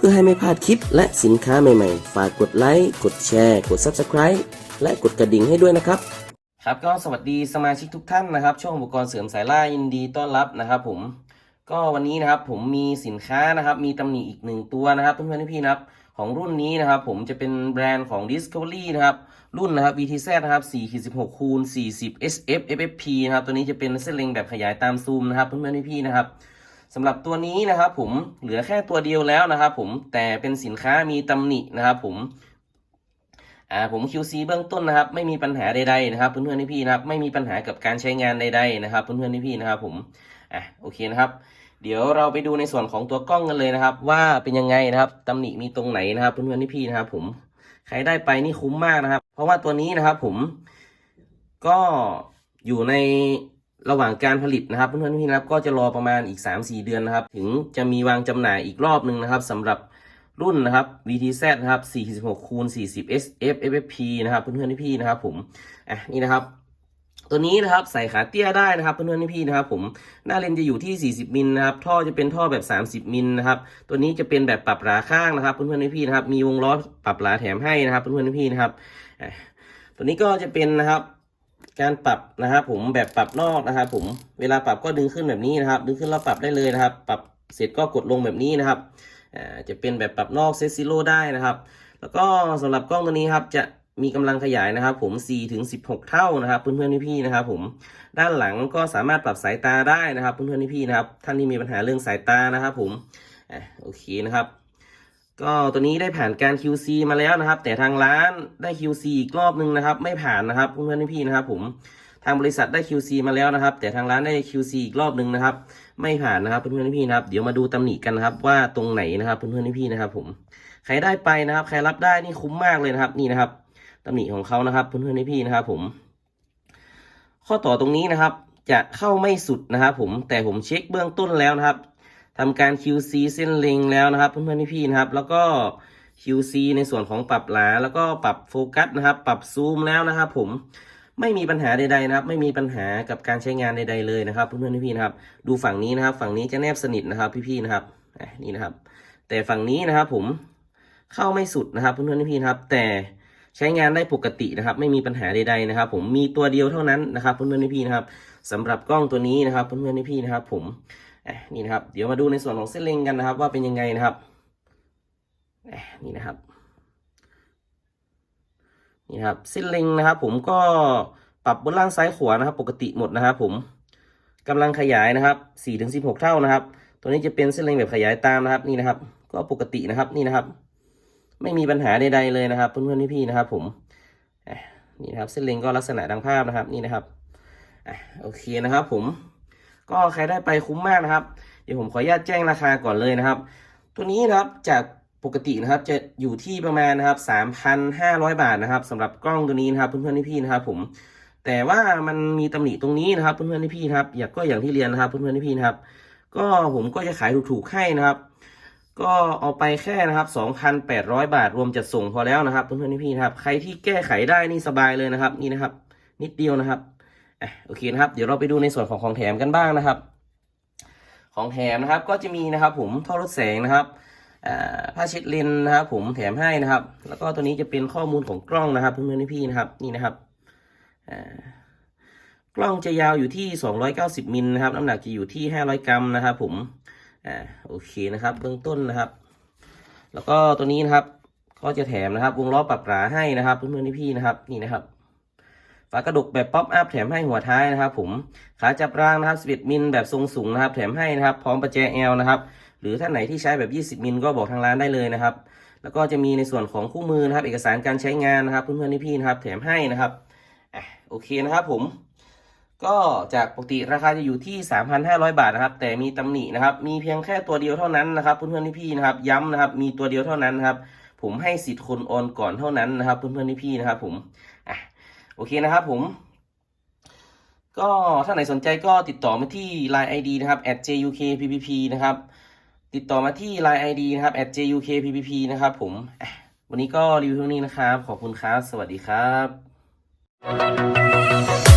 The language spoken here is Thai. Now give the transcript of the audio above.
พื่อให้ไม่พลาดคลิปและสินค้าใหม่ๆ ฝากกดไลค์ กดแชร์ กด Subscribe และกดกระดิ่งให้ด้วยนะครับ ครับก็สวัสดีสมาชิกทุกท่านนะครับ ช่องอุปกรณ์เสริมสายล่ายินดีต้อนรับนะครับผม ก็วันนี้นะครับผมมีสินค้านะครับ มีตำหนิอีกหนึ่งตัวนะครับเพื่อนๆพี่ๆนะครับของรุ่นนี้นะครับผมจะเป็นแบรนด์ของ Discovery นะครับ รุ่นนะครับ VTZ นะครับ4 16คูณ40 SF FFP นะครับ ตัวนี้จะเป็นเส้นเล็งแบบขยายตามซูมนะครับเพื่อนๆพี่ๆนะครับ สำหรับตัวนี้นะครับผมเหลือแค่ตัวเดียวแล้วนะครับผมแต่เป็นสินค้ามีตำหนินะครับผมอ่าผม QC เบื้องต้นนะครับ ไม่มีปัญหาใดๆนะครับเพื่อนๆพี่ๆนะครับ ไม่มีปัญหากับการใช้งานใดๆนะครับเพื่อนๆพี่ๆนะครับผมอะโอเคนะครับ เดี๋ยวเราไปดูในส่วนของตัวกล้องกันเลยนะครับ ว่าเป็นยังไงนะครับตำหนิมีตรงไหนนะครับเพื่อนๆพี่ๆนะครับ ผมใครได้ไปนี่คุ้มมากนะครับ เพราะว่าตัวนี้นะครับ ผมก็อยู่ใน ระหว่างการผลิตนะครับเพื่อนๆพี่รับก็จะรอประมาณอีก 3-4 เดือนนะครับ ถึงจะมีวางจำหน่ายอีกรอบหนึ่งนะครับสำหรับรุ่นนะครับ VTZ นะครับ 46คูณ40 SF FFP นะครับ เพื่อนๆพี่ๆนะครับ ผมอะนี่นะครับ ตัวนี้นะครับใส่ขาเตี้ยได้นะครับ เพื่อนๆพี่ๆนะครับ ผมหน้าเลนจะอยู่ที่ 40 มิลนะครับ ท่อจะเป็นท่อแบบ 30 มิลนะครับ ตัวนี้จะเป็นแบบปรับหลาข้างนะครับ เพื่อนๆพี่ๆนะครับ มีวงล้อปรับหลาแถมให้นะครับ เพื่อนๆพี่ๆนะครับตัวนี้ก็จะเป็นนะครับ การปรับนะครับ ผมแบบปรับนอกนะครับ ผมเวลาปรับก็ดึงขึ้นแบบนี้นะครับ ดึงขึ้นแล้วปรับได้เลยนะครับ ปรับเสร็จก็กดลงแบบนี้นะครับจะเป็นแบบปรับนอกเซตซิโร่ได้นะครับ แล้วก็สำหรับกล้องตัวนี้ครับจะมีกำลังขยายนะครับ ผม4ถึง16 เท่านะครับเพื่อนๆพี่ๆนะครับ ผมด้านหลังก็สามารถปรับสายตาได้นะครับเพื่อนๆพี่ๆนะครับ ท่านที่มีปัญหาเรื่องสายตานะครับ ผมโอเคนะครับ ก็ตัวนี้ได้ผ่านการ QC มาแล้วนะครับ แต่ทางร้านได้ QC อีกรอบนึงนะครับ ไม่ผ่านนะครับเพื่อนๆพี่ๆนะครับ ผมทางบริษัทได้ QC มาแล้วนะครับ แต่ทางร้านได้ QC อีกรอบนึงนะครับ ไม่ผ่านนะครับเพื่อนๆพี่ๆนะครับ เดี๋ยวมาดูตำหนิกันนะครับ ว่าตรงไหนนะครับเพื่อนๆพี่ๆนะครับ ผมใครได้ไปนะครับ ใครรับได้นี่คุ้มมากเลยนะครับ นี่นะครับตำหนิของเขานะครับเพื่อนๆพี่ๆนะครับ ผม ข้อต่อตรงนี้นะครับจะเข้าไม่สุดนะครับผมแต่ผมเช็คเบื้องต้นแล้วนะครับ ทำการ QC เส้นเล็งแล้วนะครับ เพื่อนๆพี่ๆนะครับ แล้วก็ QC ในส่วนของปรับหลา แล้วก็ปรับโฟกัสนะครับ ปรับซูมแล้วนะครับผมไม่มีปัญหาใดๆนะครับ ไม่มีปัญหากับการใช้งานใด ๆเลยนะครับเพื่อนๆพี่ๆนะครับ ดูฝั่งนี้นะครับ ฝั่งนี้จะแนบสนิทนะครับ พี่ๆนะครับนี่นะครับ แต่ฝั่งนี้นะครับผมเข้าไม่สุดนะครับเพื่อนๆพี่ๆนะครับ แต่ใช้งานได้ปกตินะครับ ไม่มีปัญหาใดๆนะครับ ผมมีตัวเดียวเท่านั้นนะครับเพื่อนๆพี่ๆนะครับสำหรับกล้องตัวนี้นะครับเพื่อนๆพี่ๆนะครับ ผม นี่นะครับ เดี๋ยวมาดูในส่วนของเส้นเล็งกันนะครับ ว่าเป็นยังไงนะครับนี่นะครับ นี่นะครับเส้นเล็งนะครับ ผมก็ปรับบนล่างซ้ายขวานะครับ ปกติหมดนะครับ ผมกำลังขยายนะครับ4ถึง16เท่านะครับ ตัวนี้จะเป็นเส้นเล็งแบบขยายตามนะครับ นี่นะครับ ก็ปกตินะครับนี่นะครับ ไม่มีปัญหาใดๆเลยนะครับ เพื่อนๆพี่ๆนะครับ ผมนี่นะครับเส้นเล็งก็ลักษณะดังภาพนะครับ นี่นะครับโอเคนะครับ ผม ก็ใครได้ไปคุ้มมากนะครับ เดี๋ยวผมขออนุญาตแจ้งราคาก่อนเลยนะครับ ตัวนี้นะครับจากปกตินะครับจะอยู่ที่ประมาณนะครับ3,500 บาทนะครับสำหรับกล้องตัวนี้นะครับเพื่อนๆพี่ๆนะครับผมแต่ว่ามันมีตำหนิตรงนี้นะครับเพื่อนๆพี่ๆนะครับอยากก็อย่างที่เรียนนะครับเพื่อนๆพี่ๆนะครับ ก็ผมก็จะขายถูกๆให้นะครับ ก็เอาไปแค่นะครับ 2,800 บาทรวมจัดส่งพอแล้วนะครับเพื่อนๆพี่ๆนะครับ ใครที่แก้ไขได้นี่สบายเลยนะครับ นี่นะครับ นิดเดียวนะครับ โอเคนะครับ เดี๋ยวเราไปดูในส่วนของของแถมกันบ้างนะครับ ของแถมนะครับก็จะมีนะครับ ผมท่อรถแสงนะครับผ้าเช็ดเลนนะครับ ผมแถมให้นะครับ แล้วก็ตัวนี้จะเป็นข้อมูลของกล้องนะครับเพื่อนๆพี่นะครับ นี่นะครับกล้องจะยาวอยู่ที่ 290 มิลนะครับ น้ำหนักจะอยู่ที่ 500 กรัมนะครับ ผมอ่าโอเคนะครับ เบื้องต้นนะครับ แล้วก็ตัวนี้นะครับ ก็จะแถมนะครับ วงล้อปรับหราให้นะครับ เพื่อนๆพี่นะครับ นี่นะครับ ฝากระดกแบบป๊อปอัพแถมให้หัวท้ายนะครับ ผมขาจับรางนะครับ11มิลแบบทรงสูงนะครับ แถมให้นะครับ พร้อมประแจ L นะครับหรือท่านไหนที่ใช้แบบ 20 มิลก็บอกทางร้านได้เลยนะครับ แล้วก็จะมีในส่วนของคู่มือนะครับ เอกสารการใช้งานนะครับ เพื่อนๆพี่ๆนะครับ แถมให้นะครับอะโอเคนะครับผม ก็จากปกติราคาจะอยู่ที่ 3,500 บาทนะครับ แต่มีตำหนินะครับ มีเพียงแค่ตัวเดียวเท่านั้นนะครับ เพื่อนๆพี่ๆนะครับ ย้ำนะครับ มีตัวเดียวเท่านั้นนะครับ ผมให้สิทธิ์คนโอนก่อนเท่านั้นนะครับ เพื่อนๆพี่ๆนะครับ ผมอะ โอเคนะครับผม ก็ถ้าไหนสนใจก็ติดต่อมาที่ Line ID นะครับ @jukppp นะครับ ติดต่อมาที่ Line ID นะครับ @jukppp นะครับผม วันนี้ก็รีวิวเท่านี้นะครับ ขอบคุณครับ สวัสดีครับ